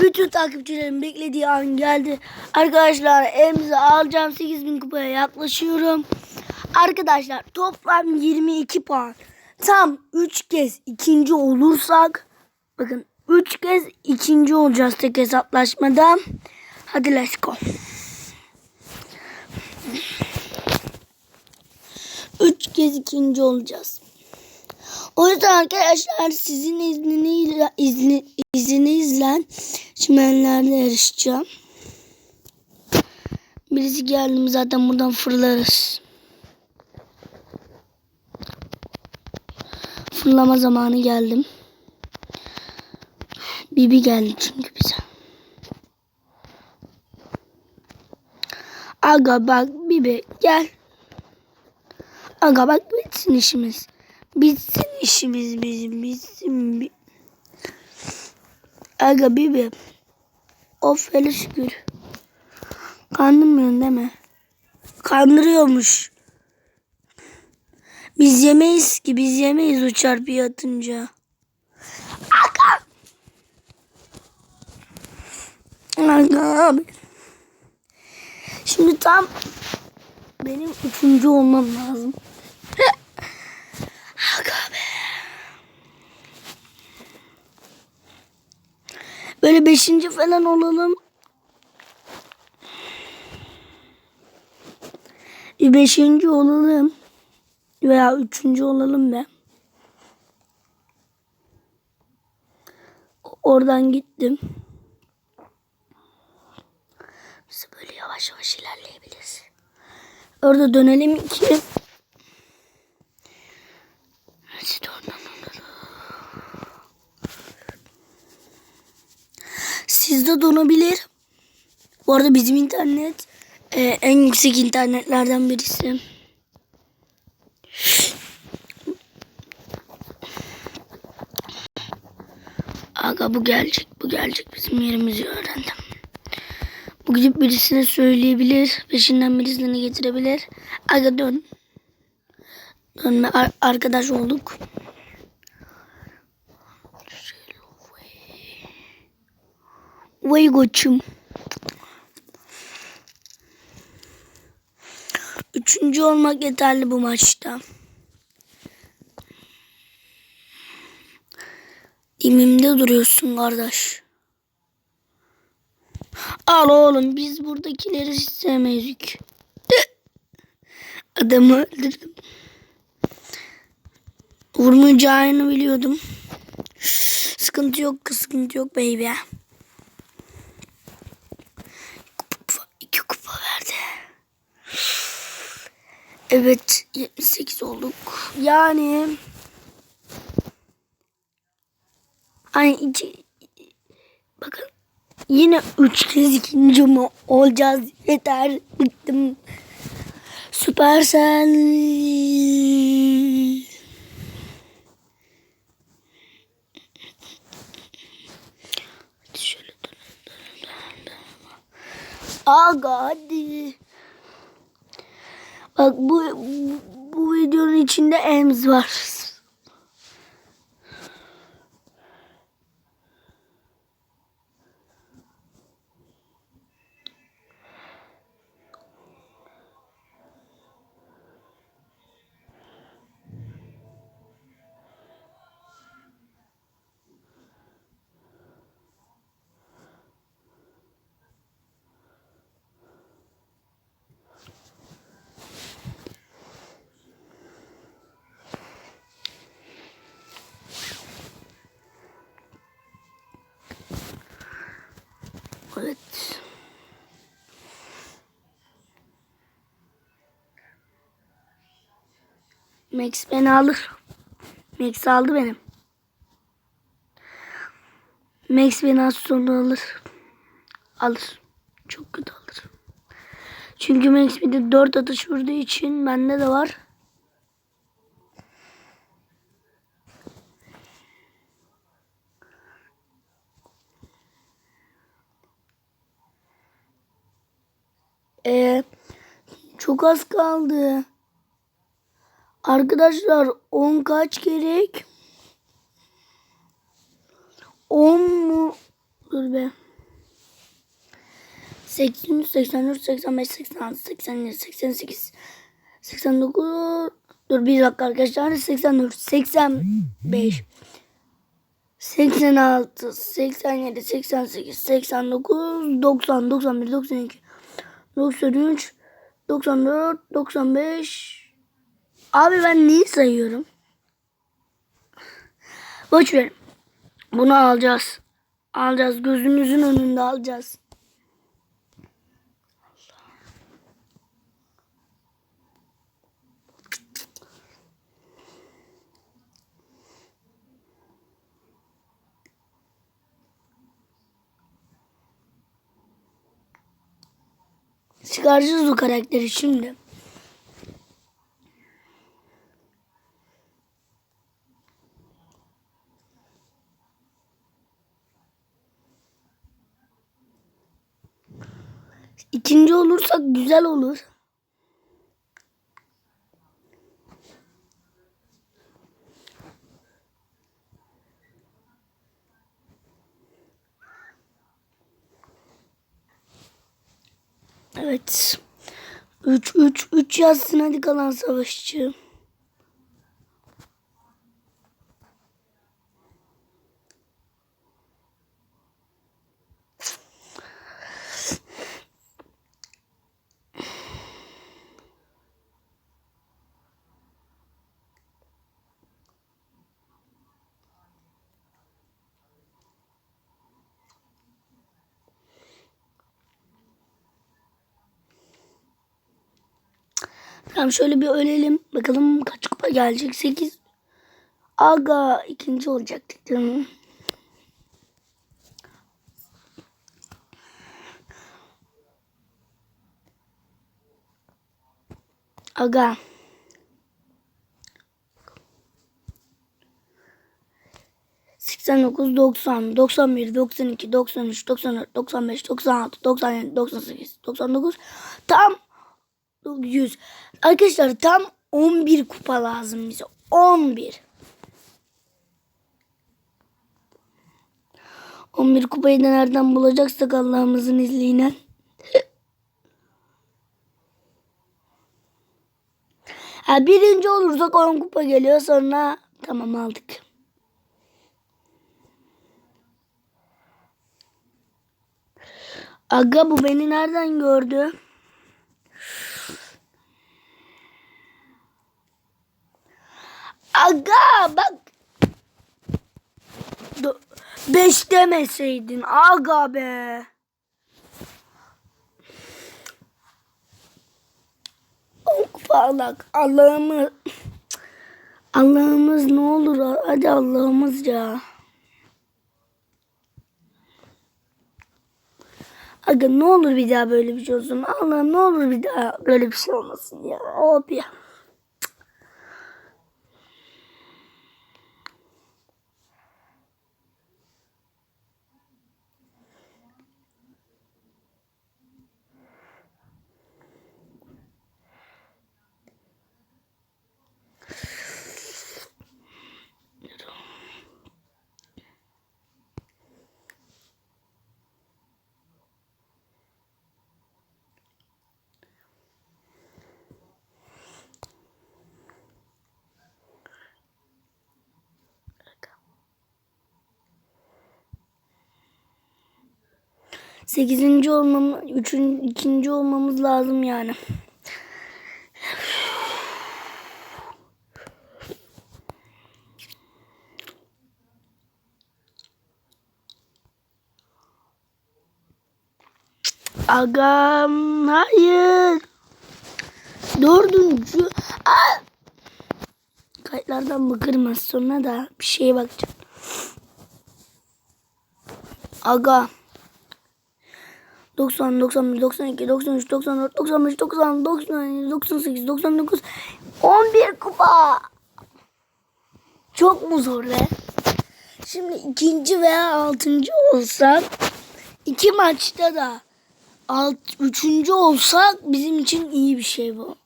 Bütün takipçilerin beklediği an geldi. Arkadaşlar elimize alacağım 8000 kupaya yaklaşıyorum. Arkadaşlar toplam 22 puan. Tam 3 kez ikinci olursak bakın 3 kez ikinci olacağız tek hesaplaşmada. Hadi let's go. 3 kez ikinci olacağız. O yüzden arkadaşlar sizin izninizle, izni, izninizle çimenlerde yarışacağım. Birisi geldi mi zaten buradan fırlarız. Fırlama zamanı geldim. Bibi geldi çünkü bize. Aga bak Bibi gel. Aga bak bitsin işimiz. Bitsin işimiz bizim bitsin. bi- Aga Bibi. Of hele şükür. Kandırmıyorsun değil mi? Kandırıyormuş. Biz yemeyiz ki biz yemeyiz o çarpıyı atınca. Aga. Aga abi. Şimdi tam benim üçüncü olmam lazım. Aga be. Böyle beşinci falan olalım. Bir beşinci olalım. Veya üçüncü olalım be. Oradan gittim. Biz böyle yavaş yavaş ilerleyebiliriz. Orada dönelim ki Hadi oradan Sizde donabilir. Bu arada bizim internet e, en yüksek internetlerden birisi. Aga bu gelecek, bu gelecek. Bizim yerimizi öğrendim. Bu gidip birisine söyleyebilir. Peşinden birisini getirebilir. Aga dön. Dönme ar- arkadaş olduk. Vay koçum. Üçüncü olmak yeterli bu maçta. Dimimde duruyorsun kardeş. Al oğlum biz buradakileri sevmezdik. Adamı öldürdüm. Vurmayacağını biliyordum. Sıkıntı yok, sıkıntı yok baby. Kupa, iki kupa verdi. Evet, 78 olduk. Yani iki, bakın yine üç kez ikinci mi olacağız yeter bıktım. Süpersel. Hadi şöyle dönelim, dönelim, dönelim. Aga hadi. Bak bu, bu, videonun içinde Ems var. Evet. Max beni alır. Max aldı benim. Max beni az sonra alır. Alır. Çok kötü alır. Çünkü Max bir de 4 atış vurduğu için bende de var. Ee, çok az kaldı. Arkadaşlar 10 kaç gerek? 10 mu? dur be. 83, 84, 85, 86, 87, 88, 89. Dur bir dakika arkadaşlar. 84, 85, 86, 87, 88, 89, 90, 91, 92, 93, 94, 95. Abi ben neyi sayıyorum? Boş ver. Bunu alacağız. Alacağız. Gözümüzün önünde alacağız. Çıkaracağız o karakteri şimdi. İkinci olursak güzel olur. Evet. 3 3 3 yazsın hadi kalan savaşçı. Tamam şöyle bir ölelim. Bakalım kaç kupa gelecek. 8. Aga ikinci olacaktık mi? Aga. Seksen dokuz, doksan, doksan bir, doksan iki, doksan üç, doksan dört, doksan beş, doksan altı, doksan yedi, doksan sekiz, doksan dokuz. Tam 100. Arkadaşlar tam 11 kupa lazım bize. 11. 11 kupayı da nereden bulacaksak Allah'ımızın izniyle. Ha, birinci olursak 10 kupa geliyor sonra tamam aldık. Aga bu beni nereden gördü? Aga bak. Do- Beş demeseydin aga be. Ok parlak Allah'ımız. Allah'ımız ne olur hadi Allah'ımız ya. Aga ne olur bir daha böyle bir şey olsun. Allah ne olur bir daha böyle bir şey olmasın ya. Abi ya. Sekizinci olmamız, üçün, ikinci olmamız lazım yani. Agam hayır. Dördüncü. Aa! Kayıtlardan bakarım sonra da bir şeye bakacağım. Aga. 90, 91, 92, 93, 94, 95, 96, 97, 98, 99, 11 kupa. Çok mu zor be? Şimdi ikinci veya altıncı olsak iki maçta da alt, üçüncü olsak bizim için iyi bir şey bu.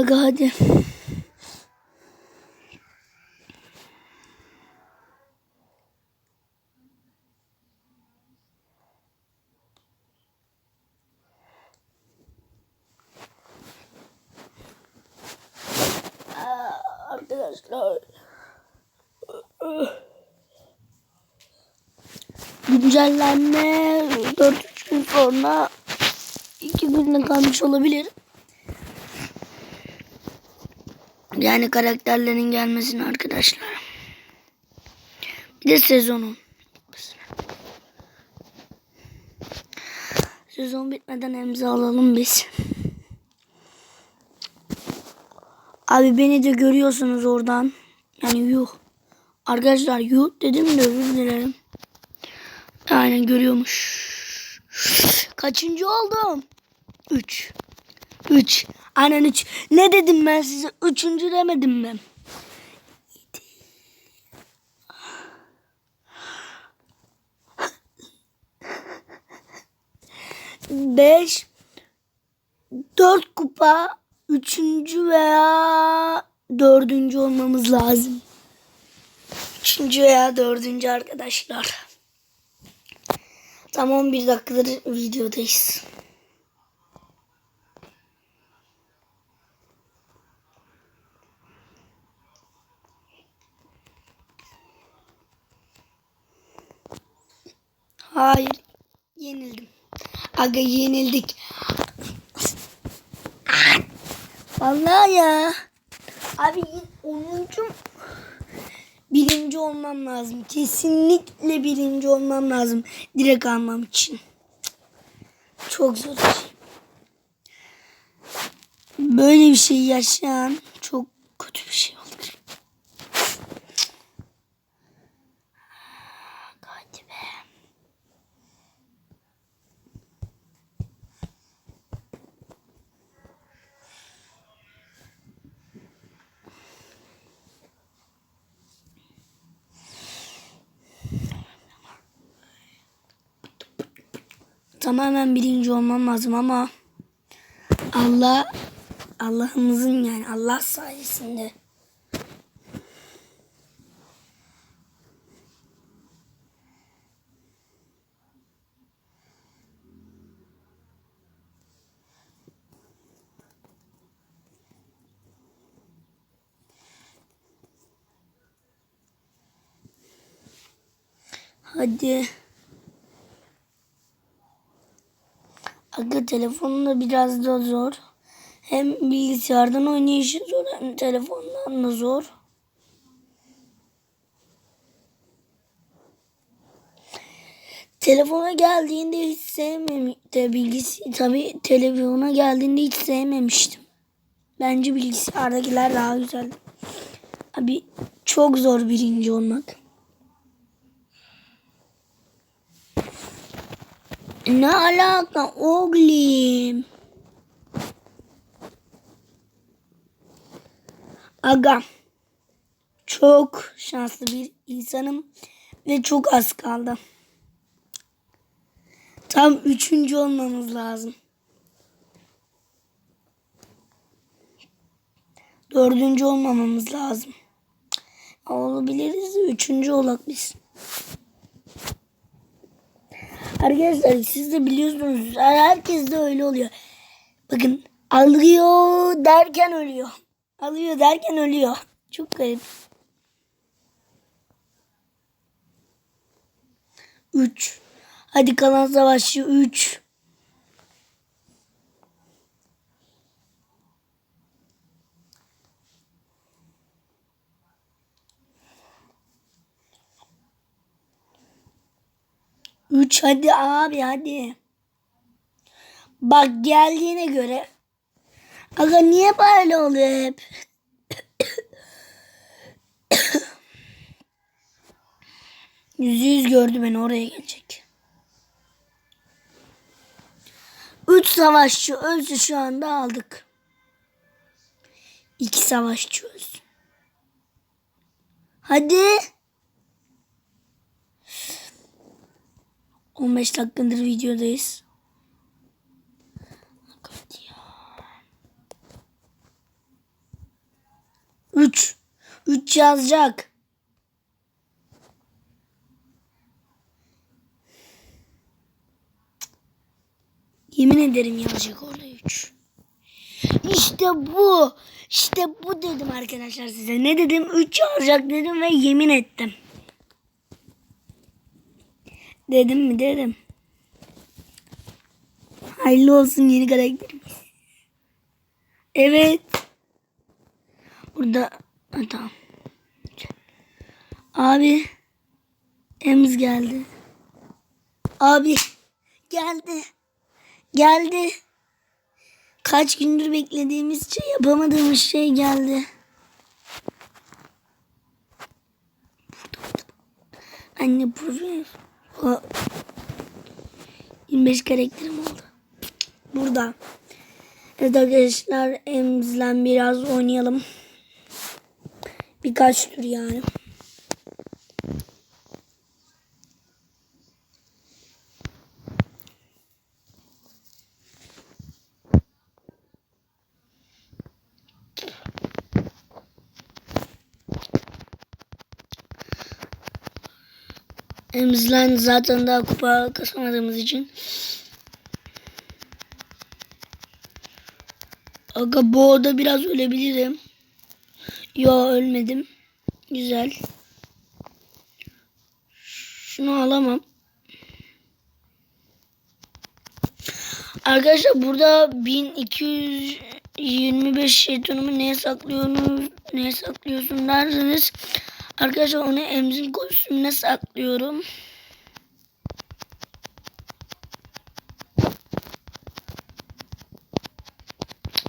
Aga hadi. Güncellenme 4 gün sonra 2 günde kalmış olabilir. Yani karakterlerin gelmesini arkadaşlar. Bir de sezonun. Sezon bitmeden imza alalım biz. Abi beni de görüyorsunuz oradan. Yani yuh. Arkadaşlar yuh dedim de özür dilerim. Aynen görüyormuş. Kaçıncı oldum? Üç. Üç. Aynen üç. Ne dedim ben size? Üçüncü demedim mi? Beş. Dört kupa. Üçüncü veya dördüncü olmamız lazım. Üçüncü veya dördüncü arkadaşlar. Tam 11 dakikadır videodayız. Hayır. Yenildim. Aga yenildik. Vallahi ya. Abi 10. birinci olmam lazım. Kesinlikle birinci olmam lazım. Direkt almam için. Çok zor. Böyle bir şey yaşayan çok kötü bir şey Tamamen birinci olmam lazım ama Allah Allah'ımızın yani Allah sayesinde. Hadi. Aga telefonla biraz da zor. Hem bilgisayardan oynayışı zor hem telefondan da zor. Telefona geldiğinde hiç sevmem de bilgisi tabi televizyona geldiğinde hiç sevmemiştim. Bence bilgisayardakiler daha güzeldi. Abi çok zor birinci olmak. Ne alaka oğlum? Aga. Çok şanslı bir insanım ve çok az kaldı. Tam üçüncü olmamız lazım. Dördüncü olmamamız lazım. Olabiliriz üçüncü olak biz. Arkadaşlar siz de biliyorsunuz herkes de öyle oluyor. Bakın alıyor derken ölüyor. Alıyor derken ölüyor. Çok garip. 3. Hadi kalan savaşçı 3. Üç hadi abi hadi. Bak geldiğine göre. Aga niye böyle oluyor hep? Yüzde yüz gördü beni oraya gelecek. Üç savaşçı ölsü şu anda aldık. İki savaşçı ölsün. Hadi. 15 dakikadır videodayız. Hadi ya. 3. 3 yazacak. Yemin ederim yazacak orada 3. İşte bu. İşte bu dedim arkadaşlar size. Ne dedim? 3 yazacak dedim ve yemin ettim. Dedim mi dedim. Hayırlı olsun yeni karakterimiz. Evet. Burada tamam. Abi Emz geldi. Abi geldi. Geldi. Kaç gündür beklediğimiz şey yapamadığımız şey geldi. Anne profil. O 25 karakterim oldu. Burada. Evet arkadaşlar Emz'le biraz oynayalım. Birkaç tur yani. Emz'le zaten daha kupa kasamadığımız için. Aga bu oda biraz ölebilirim. Yo ölmedim. Güzel. Şunu alamam. Arkadaşlar burada 1225 jetonumu neye saklıyorsunuz, neye saklıyorsun derseniz arkadaşlar onu emzin kostümüne saklıyorum.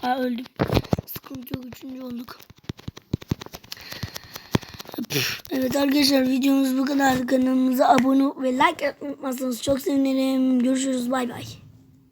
Aa öldüm. Sıkıntı yok. Üçüncü olduk. Evet arkadaşlar videomuz bu kadar. Kanalımıza abone ve like atmayı çok sevinirim. Görüşürüz. Bay bay.